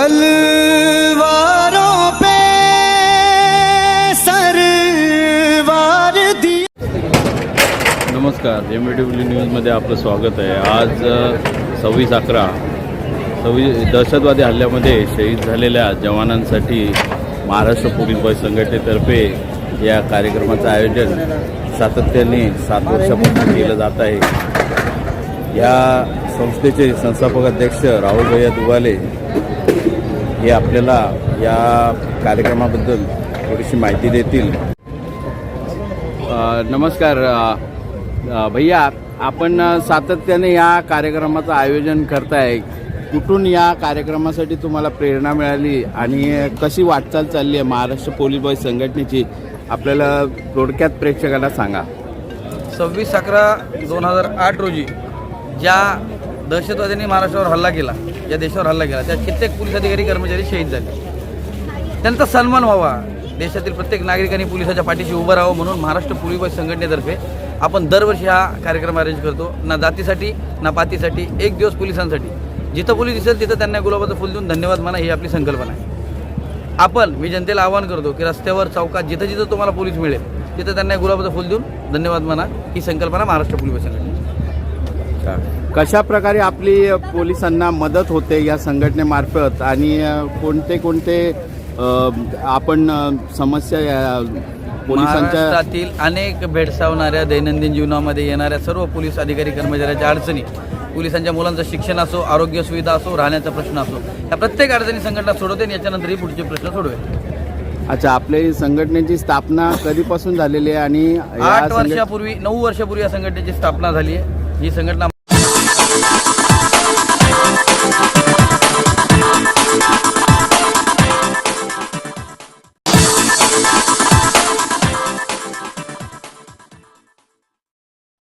तलवारों पे सरवार दी। नमस्कार M A W न्यूजमध्ये आपलं स्वागत आहे. आज सव्वीस अकरा सव्वीस दहशतवादी हल्ल्यामध्ये शहीद झालेल्या जवानांसाठी महाराष्ट्र पोलीस बळ संघटनेतर्फे या कार्यक्रमाचं आयोजन सातत्याने सात वर्षापासून केलं जात आहे. या संस्थेचे संस्थापक अध्यक्ष राहुल भैया दुवाले हे आपल्याला या कार्यक्रमाबद्दल थोडीशी माहिती देतील. नमस्कार भैया आपण सातत्याने या कार्यक्रमाचं आयोजन करताय. कुठून या कार्यक्रमासाठी तुम्हाला प्रेरणा मिळाली आणि कशी वाटचाल चालली आहे महाराष्ट्र पोलीस बळ संघटनेची? आपल्याला थोडक्यात प्रेक्षकांना सांगा. सव्वीस अकरा दोन हजार आठ रोजी ज्या दहशतवाद्यांनी महाराष्ट्रावर हल्ला केला या देशावर हल्ला केला. त्या कित्येक पोलीस अधिकारी कर्मचारी शहीद झाले. त्यांचा सन्मान व्हावा. देशातील प्रत्येक नागरिकांनी पोलिसाच्या पाठीशी उभं राहावं म्हणून महाराष्ट्र पोलीस बल संघटनेतर्फे आपण दरवर्षी हा कार्यक्रम अरेंज करतो. ना जातीसाठी ना पातीसाठी एक दिवस पोलिसांसाठी. जिथं पोलीस दिसेल तिथं त्यांना गुलाबाचं फुल देऊन धन्यवाद म्हणा ही आपली संकल्पना आहे. आपण मी जनतेला आवाहन करतो की रस्त्यावर चौकात जिथं जिथं तुम्हाला पोलीस मिळेल तिथं त्यांना गुलाबाचं फुल देऊन धन्यवाद म्हणा ही संकल्पना महाराष्ट्र पोलीस संघटनेची. कशा प्रकारे आपली पोलिसांना मदत होते या संघटनेमार्फत? आणि कोणते कोणते आपण समस्या पोलिसांच्या महाराष्ट्रातील अनेक भेडसावणाऱ्या दैनंदिन जीवनामध्ये येणाऱ्या सर्व पोलीस अधिकारी कर्मचाऱ्याच्या अडचणी पोलिसांच्या मुलांचं शिक्षण असो आरोग्य सुविधा असो राहण्याचा प्रश्न असो या प्रत्येक अडचणी संघटना सोडवते आणि याच्यानंतरही पुढचे प्रश्न सोडवेल. अच्छा आपल्या संघटनेची स्थापना कधीपासून झालेली आहे आणि या आठ संघट- वर्षापूर्वी नऊ वर्षापूर्वी या संघटनेची स्थापना झाली आहे. ही संघटना